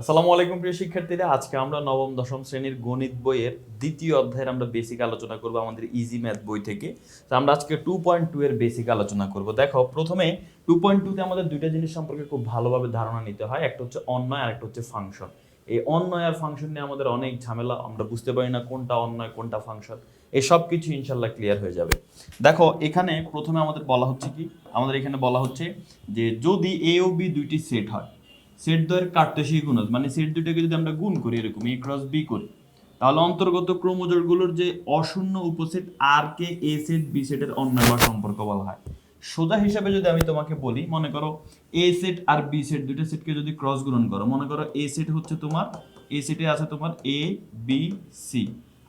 আসসালামু আলাইকুম প্রিয় শিক্ষার্থীরা। আজকে আমরা নবম, দশম শ্রেণির গণিত বইয়ের দ্বিতীয় অধ্যায়ের আমরা বেসিক আলোচনা করব আমাদের ইজি ম্যাথ বই থেকে। তো আমরা আজকে টু পয়েন্ট টু এর বেসিক আলোচনা করব। দেখো, প্রথমে টু পয়েন্ট টুতে আমাদের দুইটা জিনিস সম্পর্কে খুব ভালোভাবে ধারণা নিতে হয়। একটা হচ্ছে অন্যয় আর একটা হচ্ছে ফাংশন এই অন্যয় আর ফাংশন নিয়ে আমাদের অনেক ঝামেলা, আমরা বুঝতে পারি না কোনটা অন্যয়, কোনটা ফাংশন এই সব কিছু ইনশাল্লাহ ক্লিয়ার হয়ে যাবে। দেখো, এখানে প্রথমে আমাদের বলা হচ্ছে কি? আমাদের এখানে বলা হচ্ছে যে যদি এ ও বি দুইটি সেট হয় সেট দ্বয়ের কার্টেসীয় গুণজ মানে সেট দুইটাকে যদি আমরা গুণ করি, এরকম এ ক্রস বি করি, তাহলে অন্তর্গত ক্রোমোজোরগুলোর যে অশূন্য উপসেট আর কে এ সেট বি সেটের অন্যয় বা সম্পর্ক বলা হয়। সোজা হিসাবে যদি আমি তোমাকে বলি, মনে করো এ সেট আর বি সেট দুইটা সেটকে যদি ক্রস গুণন করো, মনে করো এ সেট হচ্ছে তোমার এ সেটে আছে তোমার এ বি সি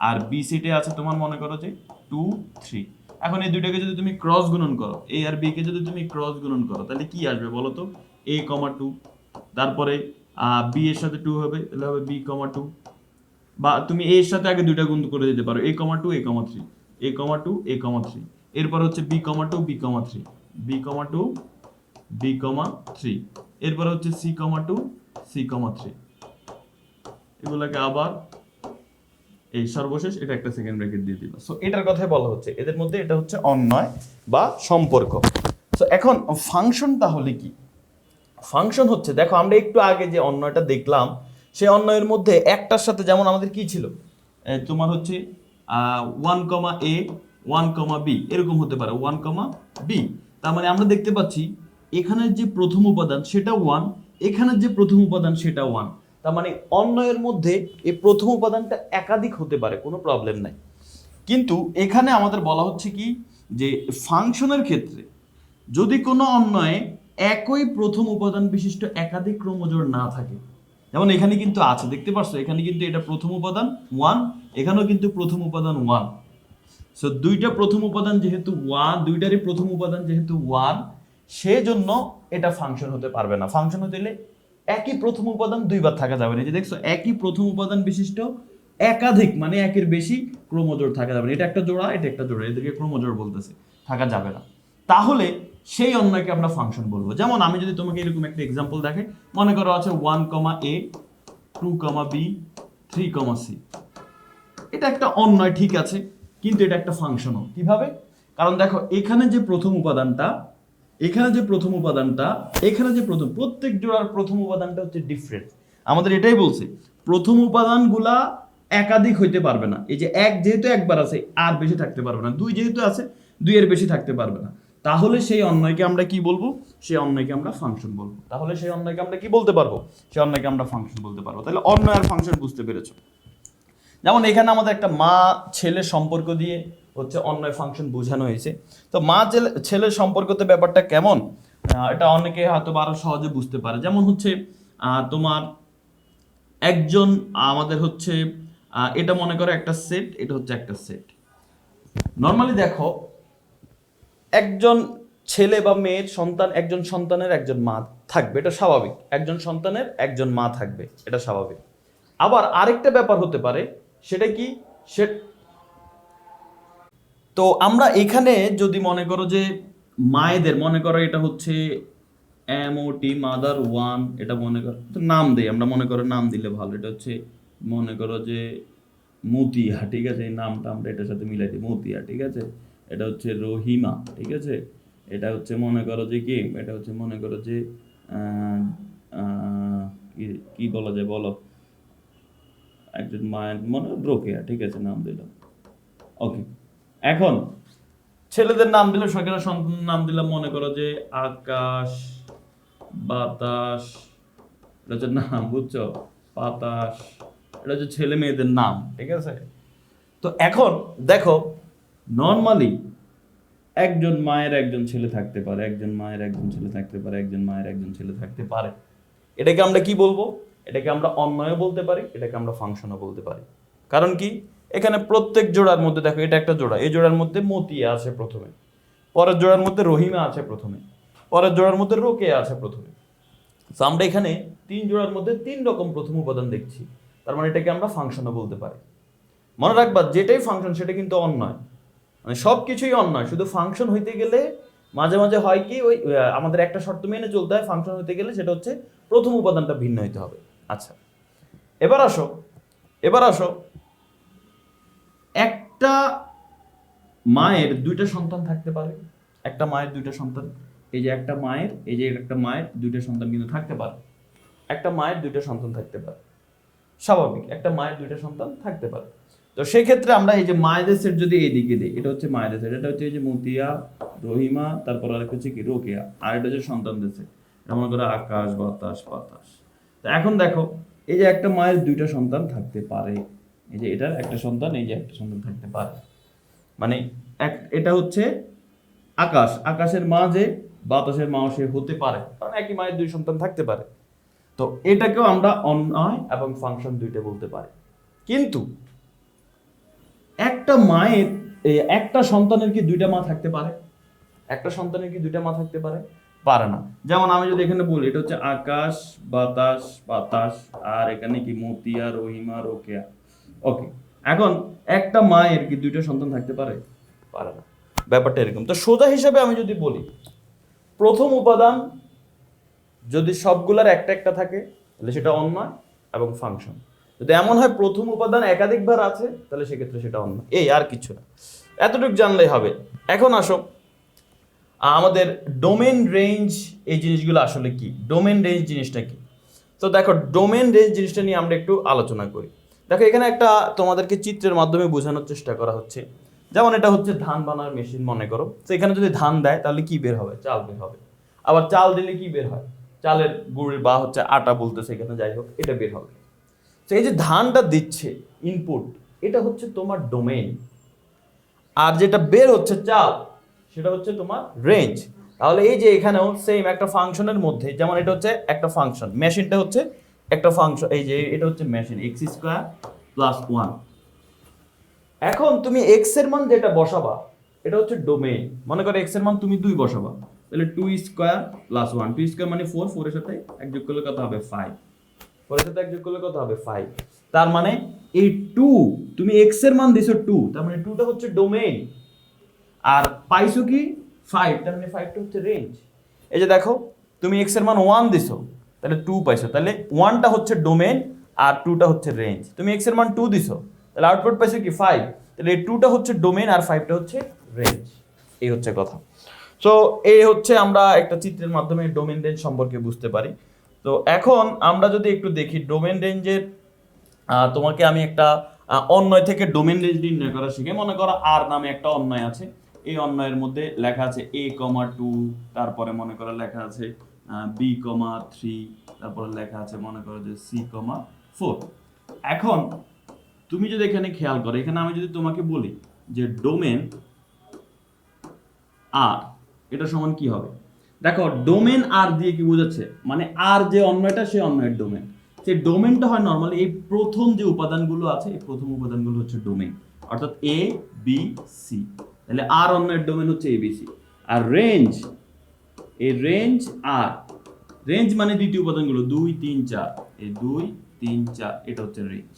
আর বি সেটে আছে তোমার মনে করো যে টু থ্রি এখন এই দুইটাকে যদি তুমি ক্রস গুণন করো এ আর বি কে যদি তুমি ক্রস গুণন করো, তাহলে কি আসবে বলো তো? এ কমা টু তারপরে বি এর সাথে টু হবে, তাহলে হবে বি কমা টু বা তুমি এর সাথে আগে দুইটা গুণ করে দিতে পারো A comma two A comma three A comma two A comma three এরপর হচ্ছে B comma two B comma three B comma two B comma three এরপর হচ্ছে C comma two C comma three এগুলোকে আবার এই সর্বশেষ, এটা একটা সেকেন্ড ব্র্যাকেট দিয়ে দিল সো এটার কথাই বলা হচ্ছে, এদের মধ্যে এটা হচ্ছে অন্যয় বা সম্পর্ক। সো এখন ফাংশন তাহলে কি? ফাংশন হচ্ছে, দেখো আমরা একটু আগে যে অন্যটা দেখলাম, সেই অন্যয়ের মধ্যে একটার সাথে যেমন আমাদের কি ছিল? তোমার হচ্ছে one comma A one comma B এরকম হতে পারে ওয়ান কমা বি তার মানে আমরা দেখতে পাচ্ছি এখানের যে প্রথম উপাদান সেটা ওয়ান এখানের যে প্রথম উপাদান সেটা ওয়ান তার মানে অন্যয়ের মধ্যে এই প্রথম উপাদানটা একাধিক হতে পারে, কোনো প্রবলেম নাই। কিন্তু এখানে আমাদের বলা হচ্ছে কি, যে ফাংশনের ক্ষেত্রে যদি কোনো অন্যয়ে একই প্রথম উপাদান বিশিষ্ট একাধিক ক্রোমোজোর না থাকে। যেমন এখানে কিন্তু আছে, দেখতে পাচ্ছ এখানে কিন্তু এটা প্রথম উপাদান ওয়ান এখানেও কিন্তু প্রথম উপাদান ওয়ান সো দুইটা প্রথম উপাদান যেহেতু ওয়ান দুইটারই প্রথম উপাদান যেহেতু ওয়ান সেজন্য এটা ফাংশন হতে পারবে না। ফাংশন হতে গেলে একই প্রথম উপাদান দুইবার থাকা যাবে না। যে দেখছ, একই প্রথম উপাদান বিশিষ্ট একাধিক মানে একের বেশি ক্রোমোজোর থাকা যাবে না। এটা একটা জোড়া, এটা একটা জোড়া, এদেরকে ক্রোমোজোর বলতেছে, থাকা যাবে না। তাহলে সেই অন্যকে আমরা ফাংশন বলব। যেমন আমি যদি তোমাকে এরকম একটা এক্সাম্পল দেখে, মনে করো আছে one comma A two comma B three comma C এটা একটা অন্যয় ঠিক আছে, কিন্তু এটা একটা ফাংশনও কীভাবে? কারণ দেখো, এখানে যে প্রথম উপাদানটা, এখানে যে প্রথম উপাদানটা, এখানে যে প্রথম, প্রত্যেক জোড়ার প্রথম উপাদানটা হচ্ছে ডিফারেন্ট আমাদের এটাই বলছে, প্রথম উপাদানগুলা একাধিক হইতে পারবে না। এই যে এক যেহেতু একবার আছে, আর বেশি থাকতে পারবে না। দুই যেহেতু আছে, দুইয়ের বেশি থাকতে পারবে না। তাহলে সেই অন্যয়কে আমরা কি বলব? সেই অন্যয়কে আমরা ফাংশন বলব। তাহলে সেই অন্যয়কে আমরা কি বলতে পারব? সেই অন্যয়কে আমরা ফাংশন বলতে পারব। তাহলে অন্যয় আর ফাংশন বুঝতে পেরেছ? যেমন এখানে আমাদের একটা মা ছেলে সম্পর্ক দিয়ে হচ্ছে অন্যয় ফাংশন বোঝানো হয়েছে। তো মা ছেলে ছেলের সম্পর্কতে ব্যাপারটা কেমন? এটা অনেকে হয়তো আরও সহজে বুঝতে পারে। যেমন হচ্ছে তোমার একজন আমাদের হচ্ছে এটা মনে করো একটা সেট এটা হচ্ছে একটা সেট নর্মালি দেখো একজন ছেলে বা মেয়ের সন্তান একজন সন্তানের একজন মা থাকবে, এটা স্বাভাবিক। একজন সন্তানের একজন মা থাকবে, এটা স্বাভাবিক। আবার আরেকটা ব্যাপার হতে পারে, সেটা কি? সে তো আমরা এখানে যদি মনে করো যে মায়েদের, মনে করো এটা হচ্ছে M O T mother one এটা মনে করো নাম দেই, আমরা মনে করো নাম দিলে ভালো, এটা হচ্ছে মনে করো যে মতিয়া ঠিক আছে? এই নামটা আমরা এটার সাথে মিলাই দিই মতিয়া ঠিক আছে? এটা হচ্ছে রহিমা, ঠিক আছে? এটা হচ্ছে মনে করো যে কি এটা হচ্ছে মনে করো যে কি- বলা যায় বলো? একজন মায়ের মনে রোকেয়া ঠিক আছে, নাম দিলাম ওকে এখন ছেলেদের নাম দিলে সরকারের সন্তানের নাম দিলাম মনে করো যে আকাশ, বাতাস, এটা হচ্ছে নাম, বুঝছ? বাতাস, এটা হচ্ছে ছেলে মেয়েদের নাম, ঠিক আছে? তো এখন দেখো নর্মালি একজন মায়ের একজন ছেলে থাকতে পারে, একজন মায়ের একজন ছেলে থাকতে পারে, একজন মায়ের একজন ছেলে থাকতে পারে। এটাকে আমরা কি বলব? এটাকে আমরা অন্যয় বলতে পারি, এটাকে আমরা ফাংশনও বলতে পারি। কারণ কি? এখানে প্রত্যেক জোড়ার মধ্যে দেখো, এটা একটা জোড়া, এই জোড়ার মধ্যে মতিয়া আছে প্রথমে, পরের জোড়ার মধ্যে রহিমা আছে প্রথমে, পরের জোড়ার মধ্যে রোকে আছে প্রথমে। তো আমরা এখানে তিন জোড়ার মধ্যে তিন রকম প্রথম উপাদান দেখছি। তার মানে এটাকে আমরা ফাংশনও বলতে পারি। মনে রাখবা, যেটাই ফাংশন, সেটা কিন্তু অন্যয় মানে সব কিছুই অন্যায়। শুধু ফাংশন হইতে গেলে মাঝে মাঝে হয় কি, ওই আমাদের একটা শর্ত মেনে চলতে হয় ফাংশন হইতে গেলে সেটা হচ্ছে প্রথম উপাদানটা ভিন্ন হইতে হবে। আচ্ছা এবার আসো এবার আসো। একটা মায়ের দুইটা সন্তান থাকতে পারে। একটা মায়ের দুইটা সন্তান, এই যে একটা মায়ের, এই যে একটা মায়ের দুইটা সন্তান কিন্তু থাকতে পারে। একটা মায়ের দুইটা সন্তান থাকতে পারে। স্বাভাবিক, একটা মায়ের দুইটা সন্তান থাকতে পারে। তো সেক্ষেত্রে আমরা এই যে মায়েদের যদি এইদিকে দিই, এটা হচ্ছে মায়েদের সেট এটা হচ্ছে এই যে মতিয়া, রহিমা, তারপর আরেক হচ্ছে কি, রোকেয়া, আর এটা হচ্ছে সন্তানদের সেট এটা মনে করো আকাশ, বাতাস বাতাস। তো এখন দেখো, এই যে একটা মায়ের দুইটা সন্তান থাকতে পারে, এই যে এটার একটা সন্তান, এই যে একটা সন্তান থাকতে পারে। মানে এক, এটা হচ্ছে আকাশ, আকাশের মা যে, বাতাসের মা সে হতে পারে। কারণ একই মায়ের দুই সন্তান থাকতে পারে। তো এটাকেও আমরা অন্যায় এবং ফাংশন দুইটা বলতে পারি। কিন্তু একটা মায়ের একটা সন্তানের কি দুইটা মা থাকতে পারে? একটা সন্তানের কি দুইটা মা থাকতে পারে? পারে না। যেমন আমি যদি এখানে বলি, এটা হচ্ছে আকাশ, বাতাস বাতাস, আর এখানে কি মতিয়া, রহিমা, রোকেয়া। ওকে এখন একটা মায়ের কি দুইটা সন্তান থাকতে পারে? পারে না। ব্যাপারটা এরকম। তো সোজা হিসাবে আমি যদি বলি, প্রথম উপাদান যদি সবগুলার একটা একটা থাকে, তাহলে সেটা অন্যায় এবং ফাংশন যদি এমন হয় প্রথম উপাদান একাধিকবার আছে, তাহলে সেক্ষেত্রে সেটা অন্য। এই আর কিছু না। এতটুকু জানলেই হবে। এখন আসো। আমাদের ডোমেন রেঞ্জ এই জিনিসগুলো আসলে কি? ডোমেন রেঞ্জ জিনিসটা কি? তো দেখো ডোমেন রেঞ্জ জিনিসটা নিয়ে আমরা একটু আলোচনা করি। দেখো, এখানে একটা তোমাদেরকে চিত্রের মাধ্যমে বোঝানোর চেষ্টা করা হচ্ছে। যেমন এটা হচ্ছে ধান বানার মেশিন মনে করো। তো এখানে যদি ধান দেয়, তাহলে কি বের হবে? চাল বের হবে। আবার চাল দিলে কি বের হয়? চালের গুড় বা হচ্ছে আটা বলতেছে এখানে, যাই হোক, এটা বের হবে। তো এই যে ধানটা দিচ্ছে ইনপুট এটা হচ্ছে তোমার ডোমেইন আর যেটা বের হচ্ছে চাল সেটা হচ্ছে তোমার রেঞ্জ তাহলে এই যে এখানেও সেম একটা ফাংশনের মধ্যে, যেমন এটা হচ্ছে একটা ফাংশন মেশিনটা হচ্ছে একটা ফাংশন এই যে এটা হচ্ছে machine x square plus one এখন তুমি এক্সের মান যেটা বসাবা, এটা হচ্ছে ডোমেইন মনে করো এক্সের মান তুমি দুই বসাবা, তাহলে two square plus one two square মানে ফোর ফোরের সাথে এক যোগ করলে কত হবে? ফাইভ ফোরের সাথে এক যোগ করলে কত হবে? ফাইভ তার মানে এই টু তুমি এক্সের মান দিছো টু তার মানে টুটা হচ্ছে ডোমেইন আর পাইছো কি? ফাইভ তার মানে ফাইভটা হচ্ছে রেঞ্জ এই যে দেখো, তুমি এক্সের মান ওয়ান দিছো, তাহলে টু পাইছো। তাহলে ওয়ানটা হচ্ছে ডোমেন আর টুটা হচ্ছে রেঞ্জ তুমি এক্সের মান টু দিছো, তাহলে আউটপুট পাইছো কি? ফাইভ তাহলে এই টুটা হচ্ছে ডোমেন আর ফাইভটা হচ্ছে রেঞ্জ এই হচ্ছে কথা। সো এই হচ্ছে আমরা একটা চিত্রের মাধ্যমে ডোমেন রেঞ্জ সম্পর্কে বুঝতে পারি। তো এখন আমরা যদি একটু দেখি ডোমেন রেঞ্জের তোমাকে আমি একটা অন্যয় থেকে ডোমেন রেঞ্জ নির্ণয় করা শিখে, মনে করো আর নামে একটা অন্যয় আছে। এই অন্যয়ের মধ্যে লেখা আছে এ কমা টু তারপরে মনে করো লেখা আছে বি কমা থ্রি তারপরে লেখা আছে মনে করো যে সি কমা ফোর এখন তুমি যদি এখানে খেয়াল করো, এখানে আমি যদি তোমাকে বলি যে ডোমেন আর এটা সমান কি হবে? দেখো ডোমেন আর দিয়ে কি বোঝাচ্ছে? মানে আর যে অন্যটা সে অন্যের ডোমেন সেই ডোমেনটা হয় নর্মালি এই প্রথম যে উপাদানগুলো আছে, এই প্রথম উপাদানগুলো হচ্ছে ডোমেন অর্থাৎ এ বি সি তাহলে আর অন্যের ডোমেন হচ্ছে এ বি সি আর রেঞ্জ এই রেঞ্জ আর রেঞ্জ মানে দ্বিতীয় উপাদানগুলো, দুই, তিন, চার। এই দুই, তিন, চার, এটা হচ্ছে রেঞ্জ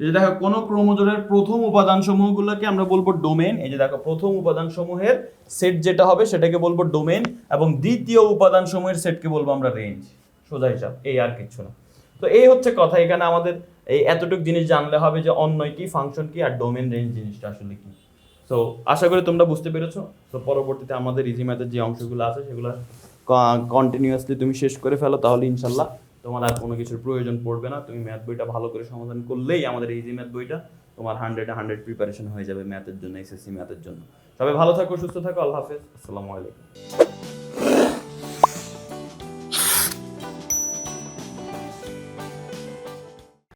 এই যে দেখো, কোন ক্রোমোজোমের প্রথম উপাদান সমূহগুলোকে আমরা বলব ডোমেন। এই যে দেখো, প্রথম উপাদান সমূহের সেট যেটা হবে সেটাকে বলব ডোমেন এবং দ্বিতীয় উপাদান সমূহের সেটকে বলব আমরা রেঞ্জ। সোজা হিসাব, এই আর কিচ্ছু না। তো এই হচ্ছে কথা, এখানে আমাদের এই এতটুকু জিনিস জানলে হবে যে অন্যয় কি, ফাংশন কি আর ডোমেন রেঞ্জ জিনিসটা আসলে কি। সো আশা করি তোমরা বুঝতে পেরেছ। তো পরবর্তীতে আমাদের ইজি ম্যাথের যে অংশগুলো আছে সেগুলো কন্টিনিউয়াসলি তুমি শেষ করে ফেলো, তাহলে ইনশাল্লাহ তোমার আর কোনো কিছুর প্রয়োজন পড়বে না। তুমি ম্যাথ বইটা ভালো করে সমাধান করলেই আমাদের ইজি ম্যাথ বইটা, তোমার হান্ড্রেড হান্ড্রেড প্রিপারেশন হয়ে যাবে ম্যাথের জন্য এসএসসি ম্যাথের জন্য। তবে ভালো থাকো, সুস্থ থাকো, আল্লাহ হাফেজ। আসসালামু আলাইকুম।